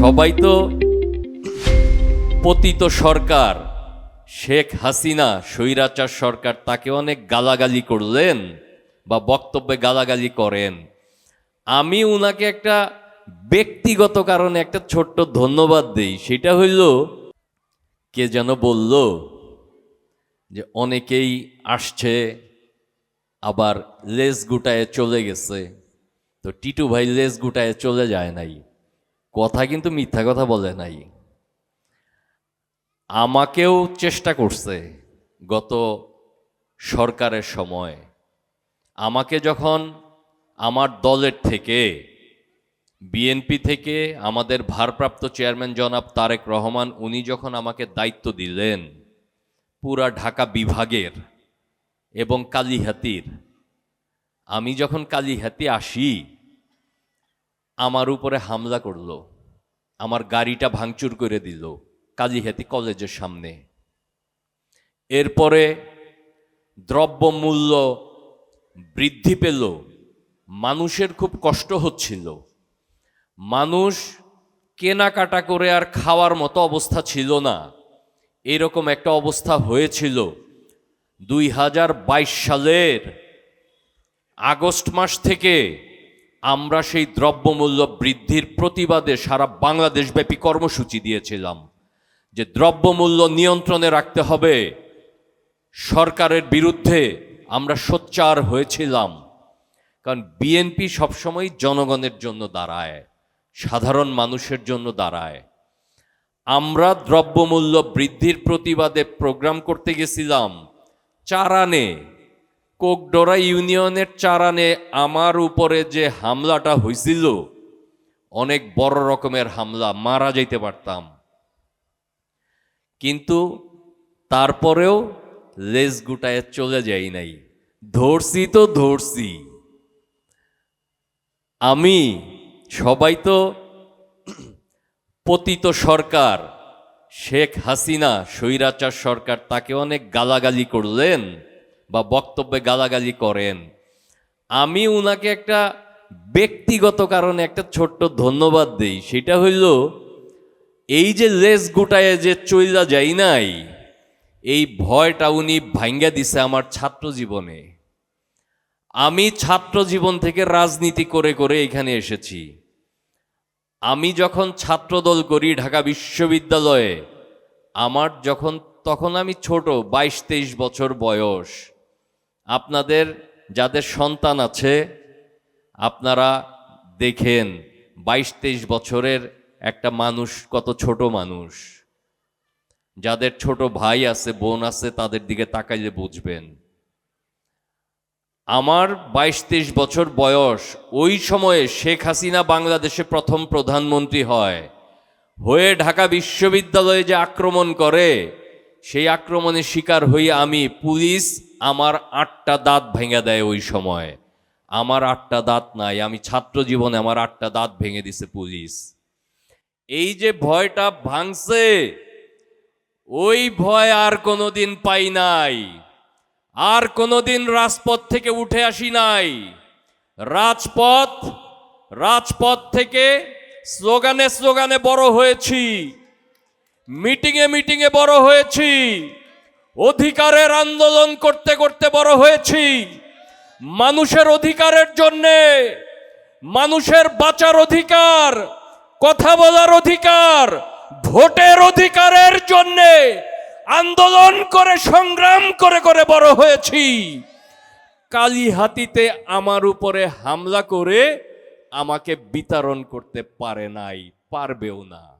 সবাই তো পতিত সরকার। শেখ হাসিনা, স্বৈরাচার সরকার, তাকে অনেক গালাগালি করলেন বা বক্তব্যে গালাগালি করেন। আমি উনাকে একটা ব্যক্তিগত কারণে একটা ছোট্ট ধন্যবাদ দেই। সেটা হইল, কে যেন বলল যে অনেকেই আসছে, আবার লেজ গুটায় চলে গেছে। তো টিটু ভাই লেজ গুটায় চলে যায় নাই। কথা কিন্তু মিথ্যা কথা বলে নাই। আমাকেও চেষ্টা করছে গত সরকারের সময়। আমাকে যখন আমার দলের থেকে, বিএনপি থেকে আমাদের ভারপ্রাপ্ত চেয়ারম্যান জনাব তারেক রহমান, উনি যখন আমাকে দায়িত্ব দিলেন, পুরা ঢাকা বিভাগের এবং কালীহাতির, আমি যখন কালীহাতি আসি আমার উপরে হামলা করল। আমার গাড়িটা ভাঙচুর করে দিল কালীহাতি কলেজের সামনে। এরপরে দ্রব্যমূল্য বৃদ্ধি পেল, মানুষের খুব কষ্ট হচ্ছিল। মানুষ কেনাকাটা করে আর খাওয়ার মতো অবস্থা ছিল না। এরকম একটা অবস্থা হয়েছিল দুই হাজার বাইশ সালের আগস্ট মাস থেকে। আমরা সেই দ্রব্যমূল্য বৃদ্ধির প্রতিবাদে সারা বাংলাদেশব্যাপী কর্মসূচি দিয়েছিলাম। যে দ্রব্যমূল্য নিয়ন্ত্রণে রাখতে হবে, সরকারের বিরুদ্ধে আমরা সোচ্চার হয়েছিলাম। কারণ বিএনপি সবসময় জনগণের জন্য দাঁড়ায়, সাধারণ মানুষের জন্য দাঁড়ায়। আমরা দ্রব্যমূল্য বৃদ্ধির প্রতিবাদে প্রোগ্রাম করতে গেছিলাম চারানে কোকডোরা ইউনিয়নের চারানে আমার উপরে যে হামলাটা হয়েছিল অনেক বড় রকমের হামলা, মারা যেতে পারতাম। কিন্তু তারপরেও লেজ গুটায় চলে যাই নাই। ধরছি তো ধরছি। আমি সবাই তো পতিত সরকার, শেখ হাসিনা, স্বৈরাচার সরকার, তাকে অনেক গালাগালি করলেন। বা বক্তব্যে গালাগালি করেন। আমি উনাকে একটা ব্যক্তিগত কারণে একটা ছোট্ট ধন্যবাদ দেই। সেটা হইল, এই যে লেজ গুটায় যে চইলা যাই নাই, এই ভয়টা উনি ভাঙ্গা দিছে আমার ছাত্র জীবনে। আমি ছাত্র জীবন থেকে রাজনীতি করে করে এখানে এসেছি। আমি যখন ছাত্রদল করি ঢাকা বিশ্ববিদ্যালয়ে, আমার যখন, তখন আমি ছোট, বাইশ তেইশ বছর বয়স। আপনাদের যাদের সন্তান আছে, আপনারা দেখেন বাইশ তেইশ বছরের একটা মানুষ কত ছোট মানুষ। যাদের ছোট ভাই আছে, বোন আছে, তাদের দিকে তাকাইলে বুঝবেন। আমার বাইশ তেইশ বছর বয়স, ওই সময়ে শেখ হাসিনা বাংলাদেশে প্রথম প্রধানমন্ত্রী হয়। হয়ে ঢাকা বিশ্ববিদ্যালয়ে যে আক্রমণ করে, সেই আক্রমণের শিকার হই আমি, পুলিশ আমার আটটা দাঁত ভেঙে দেয় ওই সময়। আমার আটটা দাঁত নাই, আমি ছাত্র জীবনে আমার আটটা দাঁত ভেঙে দিছে পুলিশ। এই যে ভয়টা ভাঙছে, ওই ভয় আর কোনো দিন পাই নাই। আর কোনো দিন রাজপথ থেকে উঠে আসি নাই। রাজপথ রাজপথ থেকে স্লোগানে স্লোগানে বড় হয়েছি। মিটিংয়ে মিটিংয়ে বড় হয়েছি। অধিকারের আন্দোলন করতে করতে বড় হয়েছি। মানুষের অধিকারের জন্যে, মানুষের বাঁচার অধিকার, কথা বলার অধিকার, ভোটের অধিকারের জন্যে আন্দোলন করে, সংগ্রাম করে করে বড় হয়েছি। কালীহাতিতে আমার উপরে হামলা করে আমাকে বিতরণ করতে পারে নাই, পারবেও না।